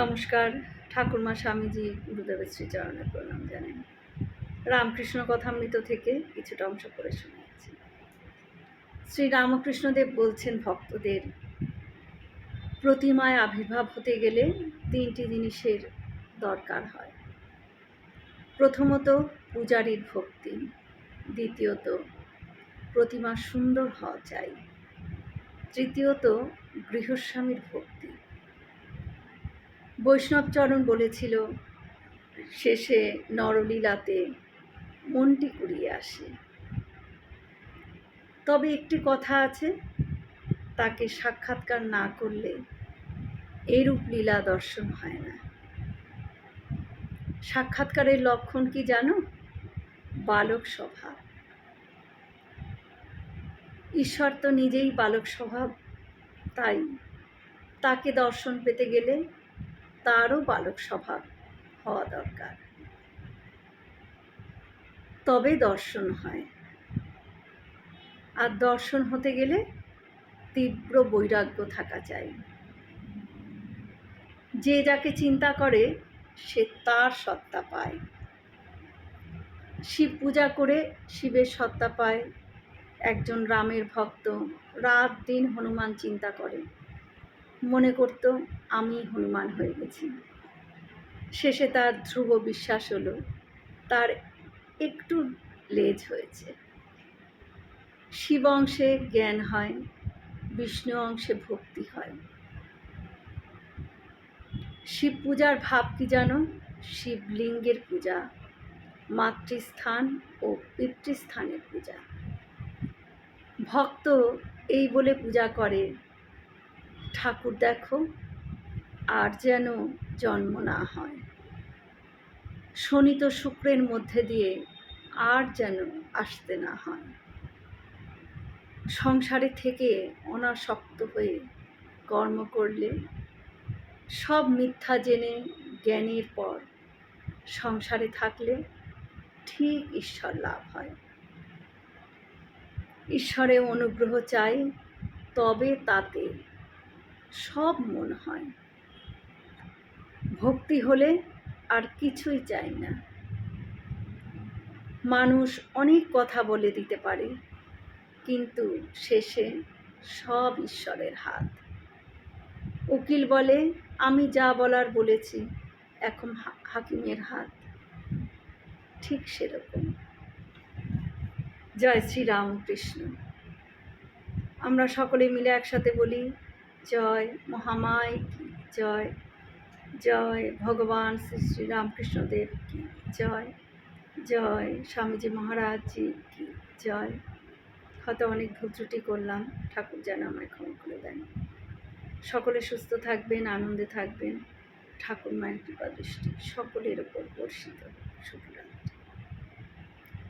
নমস্কার, ঠাকুরমা স্বামীজি গুরুদেবের শ্রীচরণের প্রণাম জানেন রামকৃষ্ণ কথামৃত থেকে কিছুটা অংশ করে শোনাচ্ছি শ্রী রামকৃষ্ণদেব বলছেন ভক্তদের, প্রতিমায় আবির্ভাব হতে গেলে তিনটি জিনিসের দরকার হয়। প্রথমত পূজারীর ভক্তি, দ্বিতীয়ত প্রতিমা সুন্দর হওয়া চাই, তৃতীয়ত গৃহস্বামীর ভক্তি। বৈষ্ণবচরণ বলেছিল, শেষে নরলীলাতে মনটি কুড়িয়ে আসে। তবে একটি কথা আছে, তাকে সাক্ষাৎকার না করলে এরূপ লীলা দর্শন হয় না। সাক্ষাৎকারের লক্ষণ কি জানো? বালক স্বভাব। ঈশ্বর তো নিজেই বালক স্বভাব, তাই তাকে দর্শন পেতে গেলে তারও বালক স্বভাব হওয়া দরকার। তবে দর্শন হয়। আর দর্শন হতে গেলে তীব্র বৈরাগ্য থাকা চাই। যে যাকে চিন্তা করে, সে তার সত্তা পায়। শিব পূজা করে শিবের সত্তা পায়। একজন রামের ভক্ত রাত দিন হনুমান চিন্তা করে। মনে করত, আমি হনুমান হয়ে গেছি। শেষে তার ধ্রুব বিশ্বাস হলো, তার একটু লেজ হয়েছে। শিব অংশে জ্ঞান হয় বিষ্ণু অংশে ভক্তি হয়। শিব পূজার ভাব কি জানো? শিবলিঙ্গের পূজা, মাতৃস্থান ও পিতৃস্থানের পূজা। ভক্ত এই বলে পূজা করে ঠাকুর দেখো, আর যেন জন্ম না হয়। শনিত শুক্রের মধ্যে দিয়ে আর যেন আসতে না হয়। সংসারে থেকে অনাসক্ত হয়ে কর্ম করলে সব মিথ্যা জেনে জ্ঞানের পর সংসারে থাকলে ঠিক ঈশ্বর লাভ হয়। ঈশ্বরে অনুগ্রহ চাই তবে তাতে সব মন হয়। ভক্তি হলে আর কিছুই চাই না। মানুষ অনেক কথা বলে দিতে পারে, কিন্তু শেষে সব ঈশ্বরের হাত। উকিল বলে, আমি যা বলার বলেছি, এখন হাকিমের হাত। ঠিক সেরকম। জয় শ্রী রামকৃষ্ণ আমরা সকলে মিলে একসাথে বলি জয় মহামায় জয়? জয় ভগবান শ্রী শ্রী রামকৃষ্ণদেব কি জয়? জয় স্বামীজি মহারাজজি কি জয়? হয়তো অনেক ভুল ত্রুটি করলাম, ঠাকুর যেন আমায় ক্ষমা করে দেন। সকলে সুস্থ থাকবেন, আনন্দে থাকবেন, ঠাকুর মায়ের কৃপা দৃষ্টি সকলের ওপর বর্ষিত শুক্রান